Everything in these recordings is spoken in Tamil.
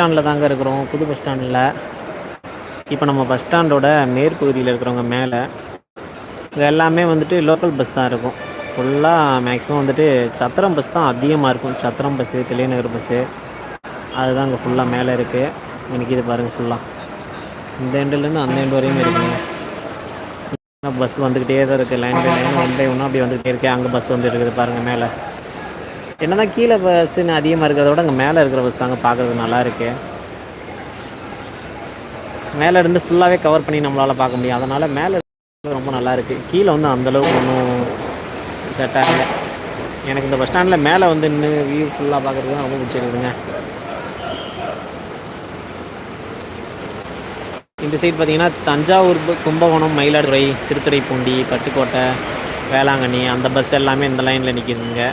ஸ்டாண்டில் தாங்க இருக்கிறோம். புது பஸ் ஸ்டாண்டில். இப்போ நம்ம பஸ் ஸ்டாண்டோட மேற்பகுதியில் இருக்கிறவங்க மேலே இது எல்லாமே வந்துட்டு லோக்கல் பஸ் தான் இருக்கும். ஃபுல்லாக மேக்ஸிமம் வந்துட்டு சத்திரம் பஸ் தான் அதிகமாக இருக்கும். Chathiram bus Thillainagar bus. அதுதான் அங்கே ஃபுல்லாக மேலே இருக்குது எனக்கு இது பாருங்கள் ஃபுல்லாக இந்த எண்டுலேருந்து அந்த எண்டு வரையும் இருக்குங்க. பஸ் வந்துக்கிட்டே தான் இருக்குது line by line one by ஒன்றும் அப்படி வந்துக்கிட்டே இருக்குது அங்கே பஸ் வந்து இருக்குது பாருங்கள் மேலே. என்னதான் கீழே பஸ்ஸுன்னு அதிகமாக இருக்கிறத விட அங்கே மேலே இருக்கிற பஸ் தாங்க பார்க்குறதுக்கு நல்லா இருக்குது மேலே இருந்து ஃபுல்லாகவே கவர் பண்ணி நம்மளால் பார்க்க முடியும். அதனால் மேலே இருக்கிறது ரொம்ப நல்லா இருக்குது கீழே வந்து அந்தளவுக்கு ஒன்றும் செட் ஆகலை. எனக்கு இந்த பஸ் ஸ்டாண்டில் மேலே வந்து நின்று வியூ ஃபுல்லாக பார்க்குறது தான் ரொம்ப பிடிச்சிருக்குதுங்க. இந்த சைடு பார்த்தீங்கன்னா தஞ்சாவூர் கும்பகோணம் மயிலாடுதுறை திருத்துறைப்பூண்டி பட்டுக்கோட்டை வேளாங்கண்ணி அந்த பஸ் எல்லாமே இந்த லைனில் நிற்கிதுங்க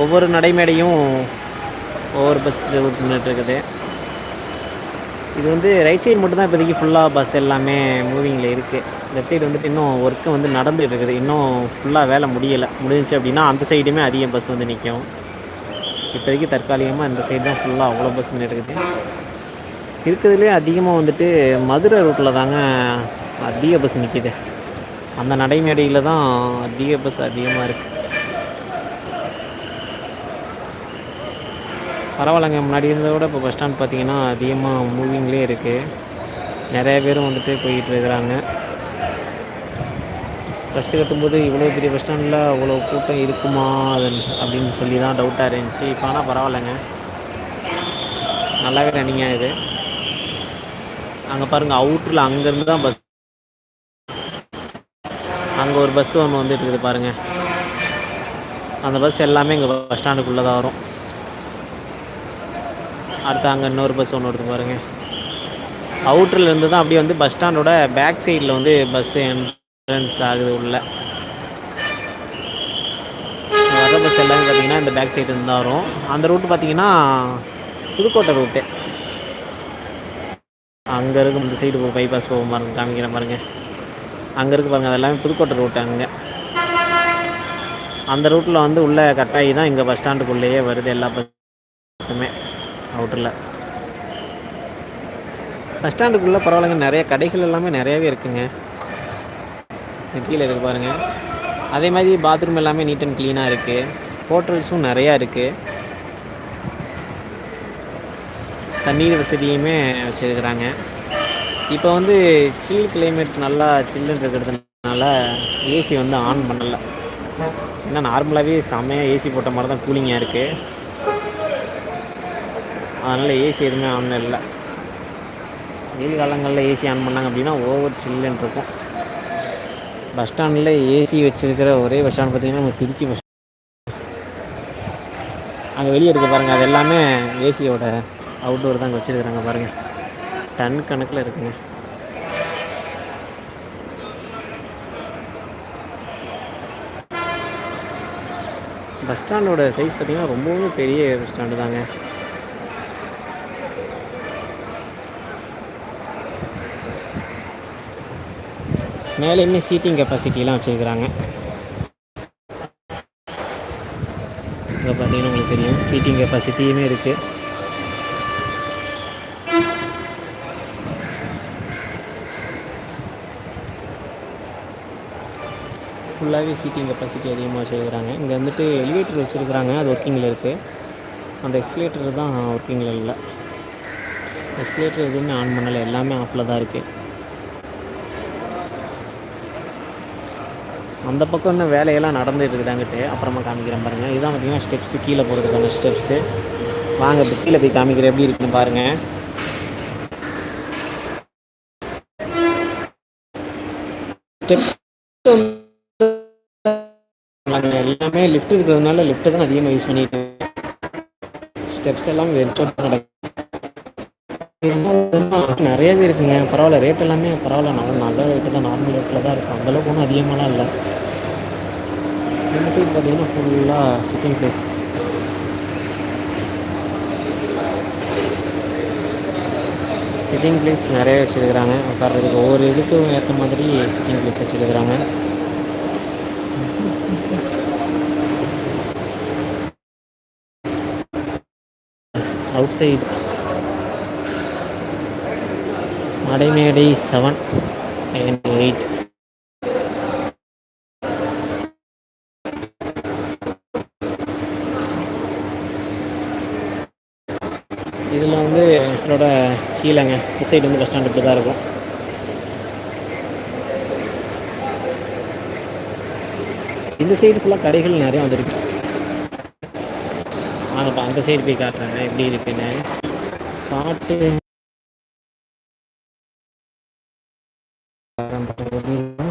ஒவ்வொரு நடைமேடையும் ஒவ்வொரு பஸ் ரூட் நின்றுட்டு இருக்குது. இது வந்து ரைட் சைடு மட்டும்தான் இப்போதைக்கு ஃபுல்லாக பஸ் எல்லாமே மூவிங்கில் இருக்குது லெஃப்ட் சைடு வந்துட்டு இன்னும் ஒர்க்கு வந்து நடந்துட்டு இருக்குது. இன்னும் ஃபுல்லாக வேலை முடியலை. முடிஞ்சிச்சு அப்படின்னா அந்த சைடுமே அதிக பஸ் வந்து நிற்கும் இப்போதைக்கு தற்காலிகமாக இந்த சைடு தான் ஃபுல்லாக அவ்வளோ பஸ் இருக்குது. இருக்கிறதுலே அதிகமாக வந்துட்டு மதுரை ரூட்டில் தாங்க அதிக பஸ் நிற்கிது அந்த நடைமேடையில் தான் அதிக பஸ் அதிகமாக இருக்குது பரவாயில்லைங்க. முன்னாடி இருந்ததை விட இப்போ பஸ் ஸ்டாண்ட் பார்த்தீங்கன்னா அதிகமாக மூவிங்லேயே இருக்குது நிறைய பேரும் வந்துட்டு போயிட்டு இருக்கிறாங்க. ஃபஸ்ட்டு கட்டும்போது இவ்வளோ பெரிய பஸ் ஸ்டாண்டில் அவ்வளோ கூட்டம் இருக்குமா? அது அப்படின்னு சொல்லி தான் டவுட்டாக இருந்துச்சு. இப்போ ஆனால் பரவாயில்லைங்க. நல்லாவே ரன்னிங் இது. அங்கே பாருங்கள் அவுட்டரில் அங்கேருந்து தான் பஸ் அங்கே ஒரு பஸ் ஒன்று வந்துட்டு இருக்குது பாருங்கள் அந்த பஸ் எல்லாமே இங்கே பஸ் ஸ்டாண்டுக்குள்ளே தான் வரும். அடுத்து அங்கே இன்னொரு பஸ் ஒன்று வருது பாருங்கள் அவுட்டரில் இருந்து தான் அப்படியே வந்து பஸ் ஸ்டாண்டோட பேக் சைடில் வந்து பஸ் என்ட்ரன்ஸ் ஆகுது உள்ள. வர பஸ் எல்லாமே பார்த்தீங்கன்னா இந்த பேக் சைடு இருந்தால் தான் வரும். அந்த ரூட்டு பார்த்தீங்கன்னா புதுக்கோட்டை ரூட்டு அங்கே இருக்கும் இந்த சைடு பைபாஸ் போகும் பாருங்க காமிக்கிறேன் பாருங்க. அங்கே இருக்கு பாருங்கள் அதெல்லாமே புதுக்கோட்டை ரூட்டு அங்கே. அந்த ரூட்டில் வந்து உள்ள கட்டாயி தான் இங்கே பஸ் ஸ்டாண்டுக்குள்ளேயே வருது எல்லா பஸ்ஸுமே அவுட்டரில் பஸ் ஸ்டாண்டுக்குள்ளே பரவாயில்லைங்க. நிறைய கடைகள் எல்லாமே நிறையாவே இருக்குங்க. கீழே இருக்கு பாருங்கள் அதே மாதிரி பாத்ரூம் எல்லாமே நீட் அண்ட் க்ளீனாக இருக்குது ஹோட்டல்ஸும் நிறையா இருக்குது தண்ணீர் வசதியுமே வச்சுருக்குறாங்க. இப்போ வந்து சில் கிளைமேட் நல்லா சில்லுன்னு இருக்கிறதுனால ஏசி வந்து ஆன் பண்ணலை. ஏன்னா நார்மலாகவே செம்மையாக ஏசி போட்ட மாதிரி தான் கூலிங்காக இருக்குது அதனால் ஏசி எதுவுமே ஆன் இல்லை. வெயில் காலங்களில் ஏசி ஆன் பண்ணாங்க அப்படின்னா ஓவர் சில்லுன்னு இருக்கும். பஸ் ஸ்டாண்டில் ஏசி வச்சிருக்கிற ஒரே பஸ் ஸ்டாண்ட் பார்த்தீங்கன்னா நம்ம திருச்சி பஸ் அங்கே வெளியே இருக்க பாருங்கள் அது எல்லாமே ஏசியோட அவுட்டோர் தான் அங்கே வச்சுருக்குறாங்க பாருங்கள் டன் கணக்கில் இருக்குங்க. பஸ் ஸ்டாண்டோட சைஸ் பார்த்தீங்கன்னா ரொம்பவும் பெரிய பஸ் ஸ்டாண்டு தாங்க. மேலேயுமே சீட்டிங் கெப்பாசிட்டிலாம் வச்சுருக்குறாங்க. இங்கே பார்த்தீங்கன்னா உங்களுக்கு தெரியும் சீட்டிங் கெப்பாசிட்டியுமே இருக்குது ஃபுல்லாகவே சீட்டிங் கெப்பாசிட்டி அதிகமாக வச்சுருக்குறாங்க. இங்கே வந்துட்டு எலிவேட்டர் வச்சுருக்குறாங்க அது ஒர்க்கிங்கில் இருக்குது அந்த எஸ்கலேட்டர் தான் ஒர்க்கிங்கில் இல்லை. எஸ்கலேட்டர் எதுவுமே ஆன் பண்ணலை எல்லாமே ஆஃபில் தான் இருக்குது அந்த பக்கம் இன்னும் வேலையெல்லாம் நடந்துட்டு இருக்குதாங்கிட்டு அப்புறமா காமிக்கிறேன் பாருங்கள் இதுதான் பார்த்தீங்கன்னா ஸ்டெப்ஸு கீழே போகிறதுக்கான ஸ்டெப்ஸு வாங்க இப்போ கீழே போய் காமிக்கிறேன். எப்படி இருக்குன்னு பாருங்கள் ஸ்டெப்ஸ் எல்லாமே லிஃப்ட் இருக்கிறதுனால லிஃப்ட்டு தான் அதிகமாக யூஸ் பண்ணிட்டு ஸ்டெப்ஸ் எல்லாம் வெறிச்சோட நடக்கும் நிறையவே இருக்குங்க. பரவாயில்ல ரேட் எல்லாமே பரவாயில்ல. நல்ல நல்ல ரேட்டு தான் நார்மல் ரேட்டில் தான் இருக்கும். அந்தளவுக்கு ஒன்றும் அதிகமாலாம் இல்லை. இந்த சைடு பார்த்தீங்கன்னா ஃபுல்லாக சிக்கன் பிளேஸ் சிட்டிங் பிளேஸ் நிறைய வச்சுருக்குறாங்க. உட்கார்றதுக்கு ஒவ்வொரு இதுக்கும் ஏற்ற மாதிரி சிட்டிங் பிளேஸ் வச்சுருக்குறாங்க. அவுட் சைடு மடைமேடை செவன் அண்ட் எயிட். இதில் வந்து என்னோட கீழேங்க இந்த சைடு வந்து பஸ் ஸ்டாண்ட் இப்படி தான் இருக்கும். இந்த சைடு ஃபுல்லாக கடைகள் நிறையா வந்துருக்கு. வாங்கப்பா அந்த சைடு போய் காட்டுறாங்க எப்படி இருக்குன்னு. பாட்டு alrededor